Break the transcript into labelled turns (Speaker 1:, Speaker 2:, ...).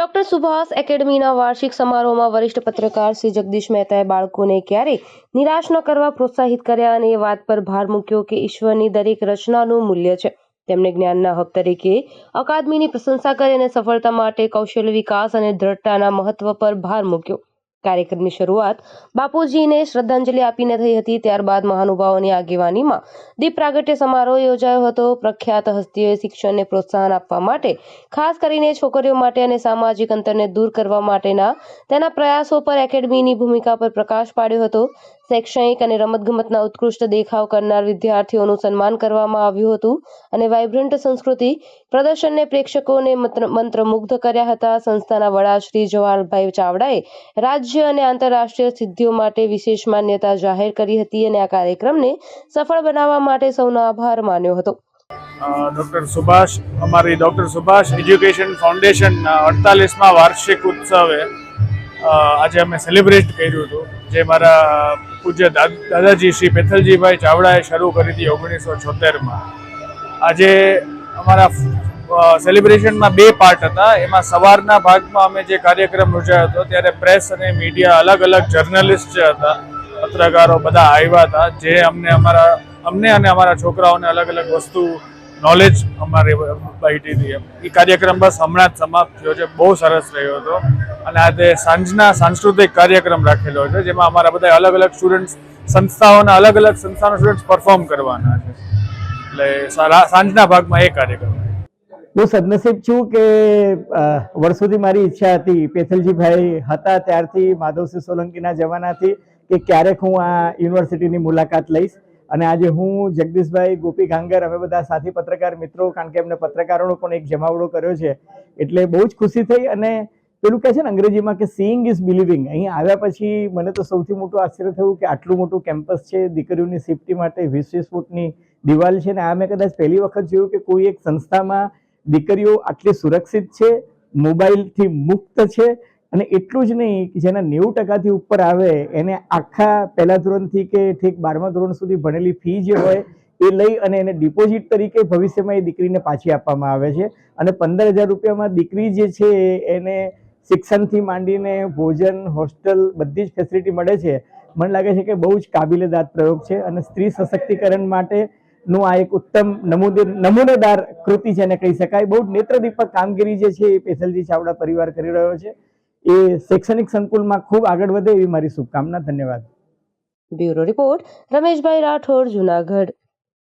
Speaker 1: Doctor Subhash એકેડમીના વાર્ષિક સમારોહમાં વરિષ્ઠ પત્રકાર શ્રી જગદીશ મહેતાએ બાળકોને ક્યારેય નિરાશ ન કરવા પ્રોત્સાહિત કર્યા અને એ વાત પર ભાર મૂક્યો કે ઈશ્વરની દરેક રચનાનું મૂલ્ય છે. તેમણે જ્ઞાનના હબ તરીકે અકાદમીની પ્રશંસા કરી અને સફળતા માટે કૌશલ્ય વિકાસ અને દ્રઢતાના મહત્વ પર ભાર મૂક્યો. કાર્યક્રમની શરૂઆત બાપુજીને શ્રદ્ધાંજલિ આપીને થઈ હતી. ત્યારબાદ મહાનુભાવોની આગેવાનીમાં દીપ પ્રાગટ્ય સમારોહ યોજાયો હતો. પ્રખ્યાત હસ્તીઓએ શિક્ષણને પ્રોત્સાહન આપવા માટે, ખાસ કરીને છોકરીઓ માટે અને સામાજિક અંતરને દૂર કરવા માટેના તેના પ્રયાસો પર એકેડમીની ભૂમિકા પર પ્રકાશ પાડ્યો હતો. શૈક્ષણિક અને રમતગમતના ઉત્કૃષ્ટ દેખાવ કરનાર વિદ્યાર્થીઓનું સન્માન કરવામાં આવ્યું હતું અને વાઇબ્રન્ટ સંસ્કૃતિ પ્રદર્શનને પ્રેક્ષકોને મંત્રમુગ્ધ કર્યા હતા. સંસ્થાના વડા શ્રી જવાહરભાઈ ચાવડાએ રાજ્ય અને આંતરરાષ્ટ્રીય સિદ્ધિઓ માટે વિશેષ માન્યતા જાહેર કરી હતી અને આ કાર્યક્રમને સફળ બનાવવા માટે સૌનો આભાર માન્યો હતો.
Speaker 2: ડૉક્ટર સુભાષ, અમારી ડૉક્ટર સુભાષ એજ્યુકેશન ફાઉન્ડેશન અડતાલીસમાં વાર્ષિક ઉત્સવે આજે અમે સેલિબ્રેટ કર્યું હતું. જે મારા પૂજ્ય દાદાજી શ્રી પેથલજીભાઈ ચાવડાએ શરૂ કરી હતી ઓગણીસો છોતેરમાં. આજે અમારા સેલિબ્રેશનમાં બે પાર્ટ હતા. એમાં સવારના ભાગમાં અમે જે કાર્યક્રમ યોજાયો હતો, ત્યારે પ્રેસ અને મીડિયા અલગ અલગ જર્નલિસ્ટ જે હતા, પત્રકારો બધા આવ્યા હતા, જે અમને અમારા, અમને અને અમારા છોકરાઓને અલગ અલગ વસ્તુ નોલેજ અમારે બાઈટી હતી એ કાર્યક્રમ બસ હમણાં જ સમાપ્ત થયો છે. બહુ સરસ રહ્યો હતો. અને આજે સાંજના સાંસ્કૃતિક કાર્યક્રમ રાખેલો છે, જેમાં અમારા બધા અલગ અલગ સ્ટુડન્ટ્સ સંસ્થાઓના અલગ અલગ સંસ્થાના સ્ટુડન્ટ્સ પરફોર્મ કરવાના છે. એટલે સાંજના ભાગમાં એ કાર્યક્રમ.
Speaker 3: હું સદનસીબ છું કે વર્ષોથી મારી ઈચ્છા હતી. પેથલજીભાઈ હતા ત્યારથી, માધવસિંહ સોલંકીના જમાનાથી, કે ક્યારેક હું આ યુનિવર્સિટીની મુલાકાત લઈશ. અને આજે હું જગદીશભાઈ ગોપી ગાંગર, અમે બધા સાથી પત્રકાર મિત્રો, કારણ કે એમને પત્રકારોનો પણ એક જમાવડો કર્યો છે, એટલે બહુ જ ખુશી થઈ અને પેલું કહે છે ને અંગ્રેજીમાં કે સીઈંગ ઇઝ બિલિવિંગ અહીં આવ્યા પછી મને તો સૌથી મોટું આશ્ચર્ય થયું કે આટલું મોટું કેમ્પસ છે, દીકરીઓની સેફટી માટે વીસ વીસ ફૂટની દિવાલ છે ને, આ મેં કદાચ પહેલી વખત જોયું કે કોઈ એક સંસ્થામાં દીકરીઓ આટલી સુરક્ષિત છે, મોબાઈલથી મુક્ત છે અને એટલું જ નહીં કે જેના નેવું ટકાથી ઉપર આવે, એને આખા પહેલા ધોરણથી કે ઠીક બારમા ધોરણ સુધી ભણેલી ફી જે હોય, એ લઈ અને એને ડિપોઝિટ તરીકે ભવિષ્યમાં એ દીકરીને પાછી આપવામાં આવે છે. અને પંદર હજાર રૂપિયામાં દીકરી જે છે, એને શિક્ષણથી માંડીને ભોજન, હોસ્ટેલ બધી જ ફેસિલિટી મળે છે. મને લાગે છે કે બહુ જ કાબિલેદાર પ્રયોગ છે અને સ્ત્રી સશક્તિકરણ માટે નું આ એક ઉત્તમ નમૂને નમૂનેદાર કૃતિ છે એને કહી શકાય. બહુ નેત્રદીપક કામગીરી જે છે એ પેસલજી ચાવડા પરિવાર કરી રહ્યો છે. એ શૈક્ષણિક સંકુલમાં ખૂબ આગળ વધે એવી મારી શુભકામના, ધન્યવાદ.
Speaker 1: Bureau report, Rameshbhai Rathod, Junagadh.